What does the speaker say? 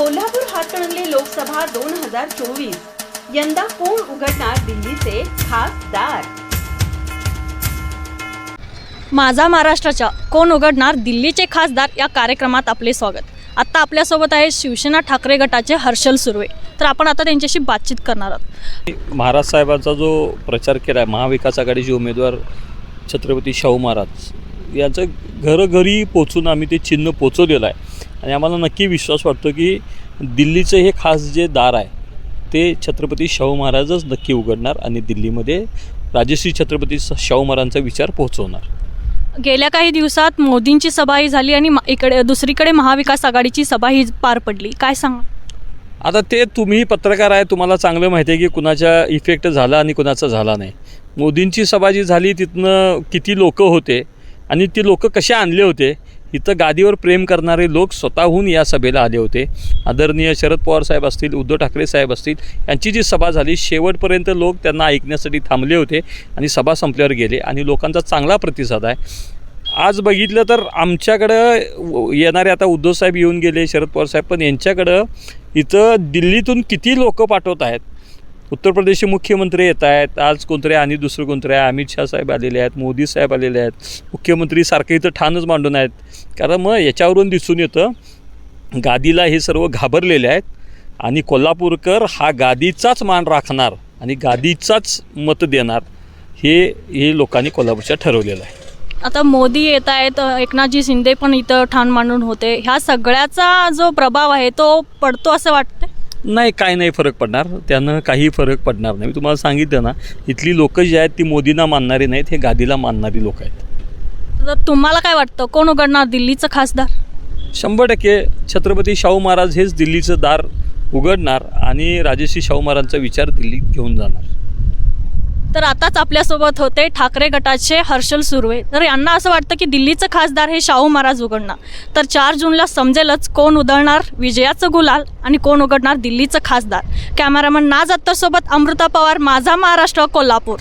कोल्हापूर हातकणंगले लोकसभा दोन हजार चोवीस. यंदा कोण उघडणार दिल्लीचे खासदार? माझा महाराष्ट्राच्या कोण उघडणार दिल्लीचे खासदार या कार्यक्रमात आपले स्वागत. आत्ता आपल्यासोबत आहे शिवसेना ठाकरे गटाचे हर्षल सुर्वे. तर आपण आता त्यांच्याशी बातचीत करणार आहोत. महाराज साहेबांचा जो प्रचार केला आहे महाविकास आघाडीचे उमेदवार छत्रपती शाहू महाराज यांचं घरोघरी पोचून आम्ही ते चिन्ह पोचवलेलं आहे. आणि आम्हाला नक्की विश्वास वाटतो की दिल्लीचं हे खास जे दार आहे ते छत्रपती शाहू महाराजच नक्की उघडणार आणि दिल्लीमध्ये राजश्री छत्रपती शाहू महाराजांचा विचार पोहोचवणार. गेल्या काही दिवसात मोदींची सभाही झाली आणि मा- इकडे दुसरीकडे महाविकास आघाडीची सभाही पार पडली. काय सांगा? आता ते तुम्ही पत्रकार आहे तुम्हाला चांगलं माहिती आहे की कुणाच्या इफेक्ट झाला आणि कुणाचा झाला नाही. मोदींची सभा जी झाली तिथनं किती लोक होते आणि ती लोक कसे आणले होते इथं गादीवर प्रेम करणारे लोक स्वतःहून या सभेला आले होते. आदरणीय शरद पवार साहेब असतील उद्धव ठाकरे साहेब असतील यांची जी सभा झाली शेवटपर्यंत लोक त्यांना ऐकण्यासाठी थांबले होते आणि सभा संपल्यावर गेले आणि लोकांचा चांगला प्रतिसाद आहे. आज बघितलं तर आमच्याकडं येणारे आता उद्धव साहेब येऊन गेले शरद पवार साहेब पण यांच्याकडं इथं दिल्लीतून किती लोक पाठवत आहेत? उत्तर प्रदेशचे मुख्यमंत्री येत आहेत. आज कोणतरी आणि दुसरं कोणतरी आहे. अमित शहा साहेब आलेले आहेत मोदी साहेब आलेले आहेत. मुख्यमंत्री सारखे इथं ठाणच मांडून आहेत. कारण मग याच्यावरून दिसून येतं गादीला हे सर्व घाबरलेले आहेत आणि कोल्हापूरकर हा गादीचाच मान राखणार आणि गादीचाच मत देणार हे हे लोकांनी कोल्हापूरच्या ठरवलेलं आहे. आता मोदी येत आहेत एकनाथजी शिंदे पण इथं ठाण मांडून होते. ह्या सगळ्याचा जो प्रभाव आहे तो पडतो असं वाटतं नाही काय नाही फरक पडणार. त्यानं काही फरक पडणार नाही. मी तुम्हाला सांगितलं ना इथली लोकं जी आहेत ती मोदींना मानणारी नाहीत हे गादीला मानणारी लोक आहेत. तर तुम्हाला काय वाटतं? कोण उघडणार दिल्लीचं खासदार? शंभर टक्के छत्रपती शाहू महाराज हेच दिल्लीचं दार उघडणार आणि राजश्री शाहू महाराजांचा विचार दिल्लीत घेऊन जाणार. तर आताच आपल्यासोबत होते ठाकरे गटाचे हर्षल सुर्वे. तर यांना असं वाटतं की दिल्लीचं खासदार हे शाहू महाराज उघडणार. तर चार जूनला समजेलच कोण उधळणार विजयाचं गुलाल आणि कोण उघडणार दिल्लीचं खासदार. कॅमेरामन नाज अत्तरसोबत अमृता पवार माझा महाराष्ट्र कोल्हापूर.